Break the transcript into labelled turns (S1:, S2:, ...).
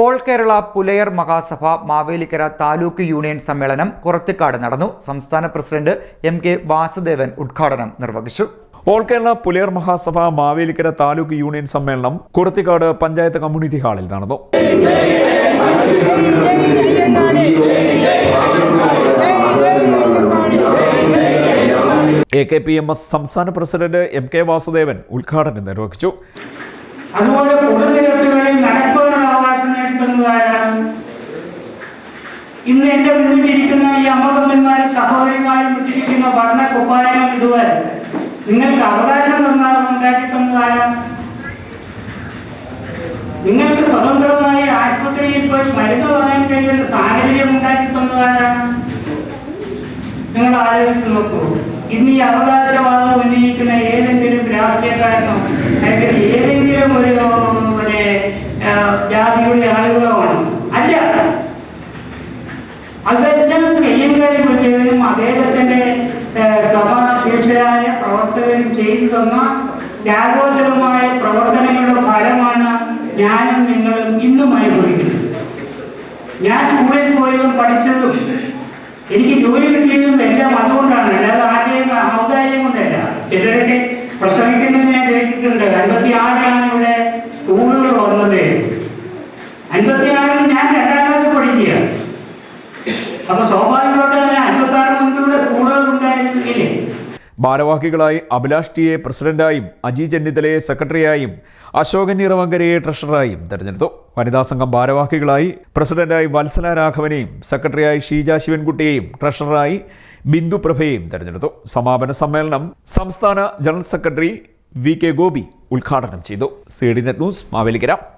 S1: All Kerala Pulayar Mahasabha Mavelikkara taluk union സമ്മേളനം കുറത്തിക്കാട് നടന്നു. സംസ്ഥാന പ്രസിഡന്റ് എം കെ വാസുദേവൻ ഉദ്ഘാടനം നിർവഹിച്ചു.
S2: ഓൾ കേരള പുലയർ മഹാസഭ മാവേലിക്കര താലൂക്ക് യൂണിയൻ സമ്മേളനം കുറത്തിക്കാട് പഞ്ചായത്ത് കമ്മ്യൂണിറ്റി ഹാളിൽ നടന്നു. A K P M S സംസ്ഥാന പ്രസിഡന്റ് എം കെ വാസുദേവൻ ഉദ്ഘാടനം നിർവഹിച്ചു.
S3: അതുപോലെ ഇന്ന് എന്റെ മുന്നിലിരിക്കുന്ന ഈ അമ്മബന്ധന്മാരും സഹോദരിമാരും ഇട്ടിരിക്കുന്ന ഭരണ കുപ്പായം ഇതുവരെ. നിങ്ങൾക്ക് അവകാശം തന്നാൽ ഉണ്ടാക്കി നിങ്ങൾക്ക് സ്വതന്ത്രമായി ആശുപത്രിയിൽ പോയി മരുന്ന് വാങ്ങാൻ കഴിയുന്ന സാഹചര്യം ഉണ്ടാക്കി നിങ്ങൾ ആലോചിച്ച് നോക്കൂ. ഇന്ന് ഈ അവകാശവാദം ഉന്നയിക്കുന്ന ഏതെങ്കിലും രാഷ്ട്രീയക്കാരനോ അല്ലെങ്കിൽ ഏതെങ്കിലും ഒരു ജാതിയുടെ ആളുകളോ അതെല്ലാം ശ്രീയങ്കാരി മുഴുവനും അദ്ദേഹത്തിന്റെ സമാശീർഷരായ പ്രവർത്തകരും ചെയ്തു തന്ന ത്യാഗോചരമായ പ്രവർത്തനങ്ങളുടെ ഫലമാണ് ഞാനും നിങ്ങളും ഇന്നും അനുഭവിക്കുന്നത് ഞാൻ സ്കൂളിൽ പോയതും പഠിച്ചതും എനിക്ക് ജോലി കിട്ടിയതും എല്ലാം അതുകൊണ്ടാണ്. അല്ലാതെ
S2: ഭാരവാഹികളായി അഭിലാഷ് ടി എ പ്രസിഡന്റായും അജി ചെന്നിത്തലയെ സെക്രട്ടറിയായും അശോകൻ നിറവങ്കരയെ ട്രഷററായും തെരഞ്ഞെടുത്തു. വനിതാ സംഘം ഭാരവാഹികളായി പ്രസിഡന്റായി വത്സല രാഘവനെയും സെക്രട്ടറിയായി ഷീജ ശിവൻകുട്ടിയെയും ട്രഷററായി ബിന്ദു പ്രഭയെയും തെരഞ്ഞെടുത്തു. സമാപന സമ്മേളനം സംസ്ഥാന general secretary V K Gopi ഉദ്ഘാടനം ചെയ്തു. C D net news Mavelikkara.